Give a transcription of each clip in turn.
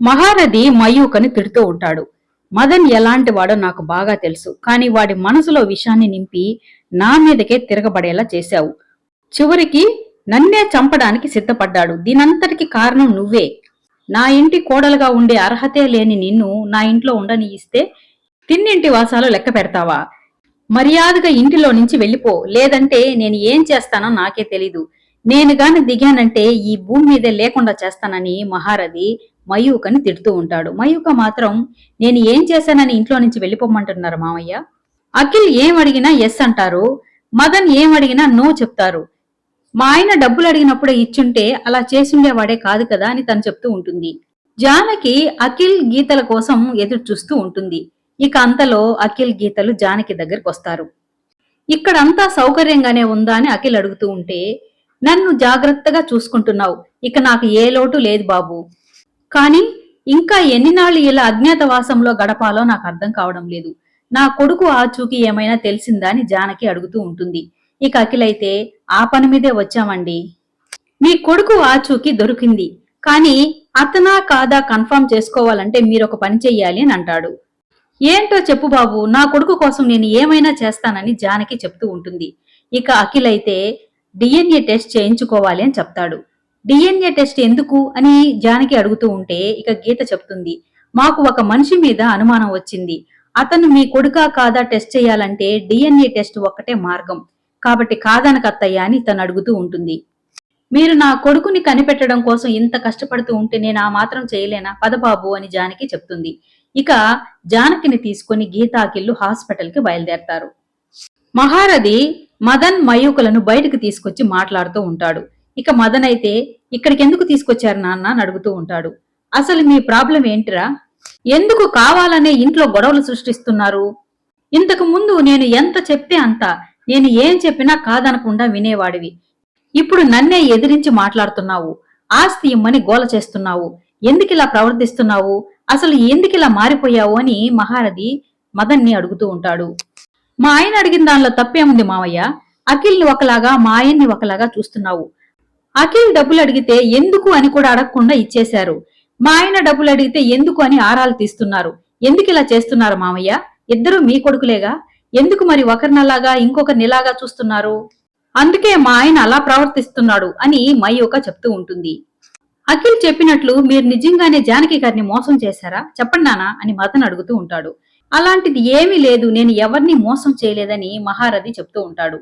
మహారథి మయూకని తిడుతూ ఉంటాడు. మదన్ ఎలాంటి వాడో నాకు బాగా తెలుసు కానీ వాడి మనసులో విషాన్ని నింపి నా మీదకే తిరగబడేలా చేశావు. చివరికి నన్నే చంపడానికి సిద్ధపడ్డాడు. దీనంతటికి కారణం నువ్వే. నా ఇంటి కోడలుగా ఉండే అర్హతే లేని నిన్ను నా ఇంట్లో ఉండని ఇస్తే తిన్నింటి వాసాలు లెక్క పెడతావా? మర్యాదగా ఇంటిలో నుంచి వెళ్ళిపో లేదంటే నేను ఏం చేస్తానో నాకే తెలీదు. నేను గాని దిగానంటే ఈ భూమి మీదే లేకుండా చేస్తానని మహారథి మయూకని తిడుతూ ఉంటాడు. మయూక మాత్రం నేను ఏం చేశానని ఇంట్లో నుంచి వెళ్ళిపోమంటున్నారు మామయ్య? అఖిల్ ఏం అడిగినా ఎస్ అంటారు. మదన్ ఏం అడిగినా నో చెప్తారు. మా ఆయన డబ్బులు అడిగినప్పుడే ఇచ్చుంటే అలా చేసుండేవాడే కాదు కదా అని తను చెప్తూ ఉంటుంది. జానకి అఖిల్ గీతల కోసం ఎదురు చూస్తూ ఉంటుంది. ఇక అంతలో అఖిల్ గీతలు జానకి దగ్గరికి వస్తారు. ఇక్కడంతా సౌకర్యంగానే ఉందా అని అఖిల్ అడుగుతూ ఉంటే నన్ను జాగ్రత్తగా చూసుకుంటున్నావు. ఇక నాకు ఏ లోటు లేదు బాబు. కానీ ఇంకా ఎన్ని నాళ్ళు ఇలా అజ్ఞాతవాసంలో గడపాలో నాకు అర్థం కావడం లేదు. నా కొడుకు ఆచూకి ఏమైనా తెలిసిందా అని జానకి అడుగుతూ ఉంటుంది. ఇక అఖిలైతే ఆ పని మీదే వచ్చామండి. మీ కొడుకు ఆచూకి దొరికింది. కానీ అతనా కాదా కన్ఫర్మ్ చేసుకోవాలంటే మీరు ఒక పని చెయ్యాలి అని అంటాడు. ఏంటో చెప్పు బాబు నా కొడుకు కోసం నేను ఏమైనా చేస్తానని జానకి చెప్తూ ఉంటుంది. ఇక అఖిల్ అయితే డిఎన్ఏ టెస్ట్ చేయించుకోవాలి అని చెప్తాడు. డిఎన్ఏ టెస్ట్ ఎందుకు అని జానకి అడుగుతూ ఉంటే ఇక గీత చెప్తుంది. మాకు ఒక మనిషి మీద అనుమానం వచ్చింది. అతను మీ కొడుకా కాదా టెస్ట్ చేయాలంటే డిఎన్ఏ టెస్ట్ ఒక్కటే మార్గం. కాబట్టి కాదనకత్తయ్య అని తను అడుగుతూ ఉంటుంది. మీరు నా కొడుకుని కనిపెట్టడం కోసం ఇంత కష్టపడుతూ ఉంటే నేను ఆ మాత్రం చేయలేనా? పదబాబు అని జానకి చెప్తుంది. ఇక జానకిని తీసుకుని గీతాకిల్లు హాస్పిటల్కి బయలుదేరతారు. మహారథి మదన్ మయూకులను బయటకు తీసుకొచ్చి మాట్లాడుతూ ఉంటాడు. ఇక మదన్ అయితే ఇక్కడికి ఎందుకు తీసుకొచ్చారు నాన్న? అని అడుగుతూ ఉంటాడు. అసలు మీ ప్రాబ్లం ఏంటిరా? ఎందుకు కావాలనే ఇంట్లో గొడవలు సృష్టిస్తున్నారు? ఇంతకు ముందు నేను ఎంత చెప్తే అంత నేను ఏం చెప్పినా కాదనకుండా వినేవాడివి. ఇప్పుడు నన్నే ఎదిరించి మాట్లాడుతున్నావు. ఆస్తి ఇమ్మని గోల చేస్తున్నావు. ఎందుకిలా ప్రవర్తిస్తున్నావు? అసలు ఎందుకిలా మారిపోయావు? అని మహారథి మదన్ని అడుగుతూ ఉంటాడు. మా ఆయన అడిగిన దానిలో తప్పేముంది మావయ్య? అఖిల్ని ఒకలాగా మా ఆయన్ని ఒకలాగా చూస్తున్నావు. అఖిల్ డబ్బులు అడిగితే ఎందుకు అని కూడా అడగకుండా ఇచ్చేశారు. మా ఆయన డబ్బులు అడిగితే ఎందుకు అని ఆరాలు తీస్తున్నారు. ఎందుకు ఇలా చేస్తున్నారు మామయ్య ఇద్దరు మీ కొడుకులేగా? ఎందుకు మరి ఒకరినలాగా ఇంకొకరినిలాగా చూస్తున్నారు? అందుకే మా ఆయన అలా ప్రవర్తిస్తున్నాడు అని మయూక చెప్తూ ఉంటుంది. అఖిల్ చెప్పినట్లు మీరు నిజంగానే జానకి గారిని మోసం చేశారా? చెప్పండానా అని మదన్ అడుగుతూ ఉంటాడు. అలాంటిది ఏమీ లేదు నేను ఎవరిని మోసం చేయలేదని మహారథి చెప్తూ ఉంటాడు.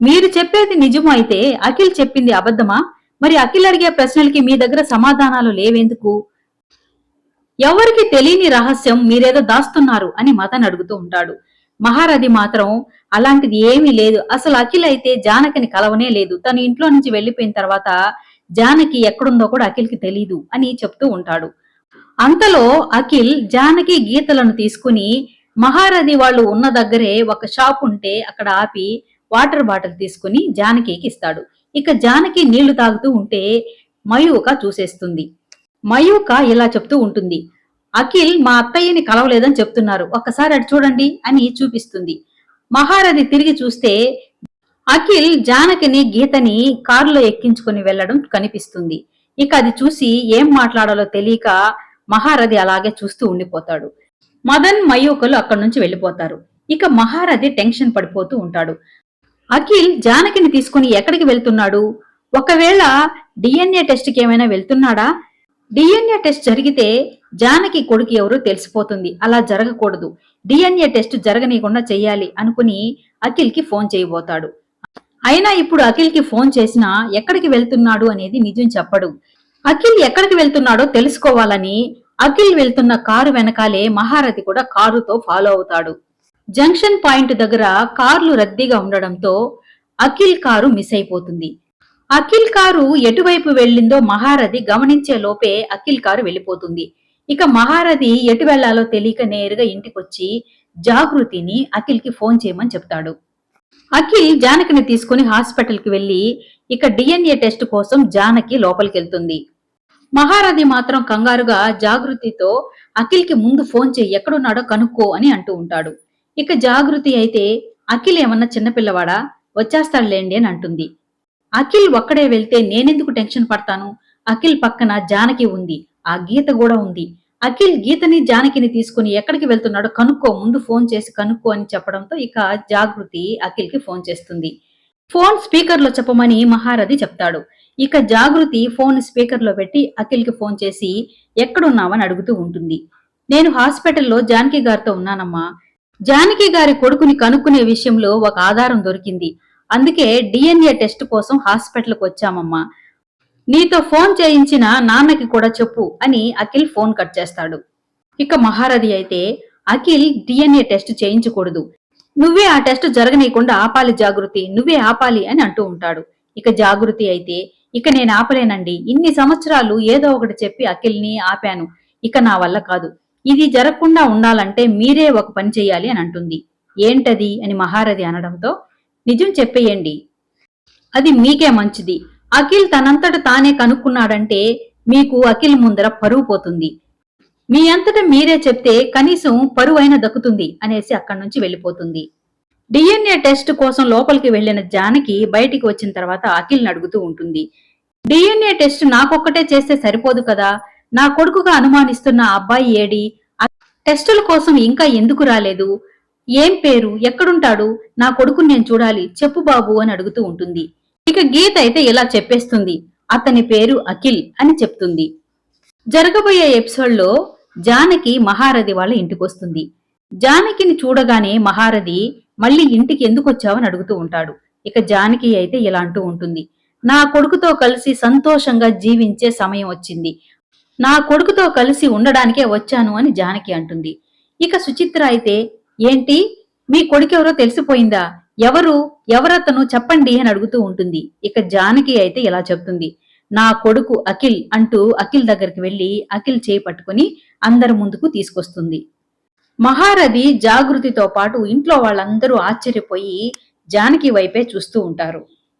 మీరు చెప్పేది నిజము అయితే అఖిల్ చెప్పింది అబద్ధమా? మరి అఖిల్ అడిగే ప్రశ్నలకి మీ దగ్గర సమాధానాలు లేవెందుకు? ఎవరికి తెలియని రహస్యం మీరేదో దాస్తున్నారు అని మతన్ అడుగుతూ ఉంటాడు. మహారథి మాత్రం అలాంటిది ఏమీ లేదు అసలు అఖిల్ అయితే జానకిని కలవనే లేదు. తన ఇంట్లో నుంచి వెళ్ళిపోయిన తర్వాత జానకి ఎక్కడుందో కూడా అఖిల్కి తెలీదు అని చెప్తూ ఉంటాడు. అంతలో అఖిల్ జానకి గీతలను తీసుకుని మహారథి వాళ్ళు ఉన్న దగ్గరే ఒక షాప్ ఉంటే అక్కడ ఆపి వాటర్ బాటిల్ తీసుకుని జానకికి ఇస్తాడు. ఇక జానకి నీళ్ళు తాగుతూ ఉంటే మయూక చూసేస్తుంది. మయూక ఇలా చెప్తూ ఉంటుంది. అఖిల్ మా అత్తయ్యని కలవలేదని చెప్తున్నారు. ఒక్కసారి అటు చూడండి అని చూపిస్తుంది. మహారథి తిరిగి చూస్తే అఖిల్ జానకిని గీతని కారులో ఎక్కించుకుని వెళ్ళడం కనిపిస్తుంది. ఇక అది చూసి ఏం మాట్లాడాలో తెలియక మహారథి అలాగే చూస్తూ ఉండిపోతాడు. మదన్ మయూకలు అక్కడి నుంచి వెళ్ళిపోతారు. ఇక మహారథి టెన్షన్ పడిపోతూ ఉంటాడు. అఖిల్ జానకిని తీసుకుని ఎక్కడికి వెళ్తున్నాడు? ఒకవేళ డిఎన్ఏ టెస్ట్కి ఏమైనా వెళ్తున్నాడా? డిఎన్ఏ టెస్ట్ జరిగితే జానకి కొడుకు ఎవరో తెలిసిపోతుంది. అలా జరగకూడదు. డిఎన్ఏ టెస్ట్ జరగనీయకుండా చేయాలి అనుకుని అఖిల్కి ఫోన్ చేయబోతాడు. అయినా ఇప్పుడు అఖిల్కి ఫోన్ చేసినా ఎక్కడికి వెళ్తున్నాడు అనేది నిజం చెప్పడు. అఖిల్ ఎక్కడికి వెళ్తున్నాడో తెలుసుకోవాలని అఖిల్ వెళ్తున్న కారు వెనకాలే మహారథి కూడా కారుతో ఫాలో అవుతాడు. జంక్షన్ పాయింట్ దగ్గర కార్లు రద్దీగా ఉండడంతో అఖిల్ కారు మిస్ అయిపోతుంది. అఖిల్ కారు ఎటువైపు వెళ్ళిందో మహారథి గమనించే లోపే అఖిల్ కారు వెళ్ళిపోతుంది. ఇక మహారథి ఎటు వెళ్ళాలో తెలియక నేరుగా ఇంటికొచ్చి జాగృతిని అఖిల్కి ఫోన్ చేయమని చెప్తాడు. అఖిల్ జానకిని తీసుకుని హాస్పిటల్కి వెళ్ళి ఇక డిఎన్ఏ టెస్ట్ కోసం జానకి లోపలికి వెళ్తుంది మహారాణి మాత్రం కంగారుగా జాగృతితో అఖిల్కి ముందు ఫోన్ చేయి ఎక్కడున్నాడో కనుక్కో అని అంటూ ఉంటాడు. ఇక జాగృతి అయితే అఖిల్ ఏమన్నా చిన్నపిల్లవాడా వచ్చేస్తాడులేండి అని అంటుంది. అఖిల్ ఒక్కడే వెళ్తే నేనెందుకు టెన్షన్ పడతాను? అఖిల్ పక్కన జానకి ఉంది. ఆ గీత కూడా ఉంది. అఖిల్ గీతని జానకిని తీసుకుని ఎక్కడికి వెళ్తున్నాడో కనుక్కో ముందు ఫోన్ చేసి కనుక్కో అని చెప్పడంతో ఇక జాగృతి అఖిల్కి ఫోన్ చేస్తుంది. ఫోన్ స్పీకర్లో చెప్పమని మహారథి చెప్తాడు. ఇక జాగృతి ఫోన్ స్పీకర్లో పెట్టి అఖిల్కి ఫోన్ చేసి ఎక్కడున్నావని అడుగుతూ ఉంటుంది. నేను హాస్పిటల్లో జానకి గారితో ఉన్నానమ్మా. జానకి గారి కొడుకుని కనుక్కునే విషయంలో ఒక ఆధారం దొరికింది. అందుకే డిఎన్ఏ టెస్ట్ కోసం హాస్పిటల్కి వచ్చామమ్మా. నీతో ఫోన్ చేయించిన నాన్నకి కూడా చెప్పు అని అఖిల్ ఫోన్ కట్ చేస్తాడు. ఇక మహారథి అయితే అఖిల్ డిఎన్ఏ టెస్ట్ చేయించకూడదు. నువ్వే ఆ టెస్ట్ జరగనీయకుండా ఆపాలి జాగృతి నువ్వే ఆపాలి అని అంటూ ఉంటాడు. ఇక జాగృతి అయితే ఇక నేను ఆపలేనండి. ఇన్ని సంవత్సరాలు ఏదో ఒకటి చెప్పి అఖిల్ని ఆపాను. ఇక నా వల్ల కాదు. ఇది జరగకుండా ఉండాలంటే మీరే ఒక పని చేయాలి అని అంటుంది. ఏంటది? అని మహారథి అనడంతో నిజం చెప్పేయండి. అది మీకే మంచిది. అఖిల్ తనంతట తానే కనుక్కున్నాడంటే మీకు అఖిల్ ముందర పరువు పోతుంది. మీ అంతట మీరే చెప్తే కనీసం పరువైన దక్కుతుంది అనేసి అక్కడి నుంచి వెళ్ళిపోతుంది. డిఎన్ఏ టెస్ట్ కోసం లోపలికి వెళ్ళిన జానకి బయటికి వచ్చిన తర్వాత అఖిల్ని అడుగుతూ ఉంటుంది. డిఎన్ఏ టెస్ట్ నాకొక్కటే చేస్తే సరిపోదు కదా? నా కొడుకుగా అనుమానిస్తున్న అబ్బాయి ఏడి? టెస్టుల కోసం ఇంకా ఎందుకు రాలేదు? ఏం పేరు? ఎక్కడుంటాడు? నా కొడుకుని నేను చూడాలి. చెప్పు బాబు అని అడుగుతూ ఉంటుంది. ఇక గీత అయితే ఇలా చెప్పేస్తుంది. అతని పేరు అఖిల్ అని చెప్తుంది. జరగబోయే ఎపిసోడ్లో జానకి మహారథి వాళ్ళ ఇంటికి వస్తుంది జానకిని చూడగానే మహారథి మళ్ళీ ఇంటికి ఎందుకు వచ్చావని అడుగుతూ ఉంటాడు. ఇక జానకి అయితే ఇలా అంటూ ఉంటుంది. నా కొడుకుతో కలిసి సంతోషంగా జీవించే సమయం వచ్చింది. నా కొడుకుతో కలిసి ఉండడానికే వచ్చాను అని జానకి అంటుంది. ఇక సుచిత్ర అయితే ఏంటి? మీ కొడుకెవరో తెలిసిపోయిందా? ఎవరు? ఎవరతను? చెప్పండి అని అడుగుతూ ఉంటుంది. ఇక జానకి అయితే ఇలా చెప్తుంది. నా కొడుకు అఖిల్ అంటూ అఖిల్ దగ్గరికి వెళ్ళి అఖిల్ చేయి పట్టుకుని అందరి ముందుకు తీసుకొస్తుంది. మహారథి జాగృతితో పాటు ఇంట్లో వాళ్ళందరూ ఆశ్చర్యపోయి జానకి వైపే చూస్తూ ఉంటారు.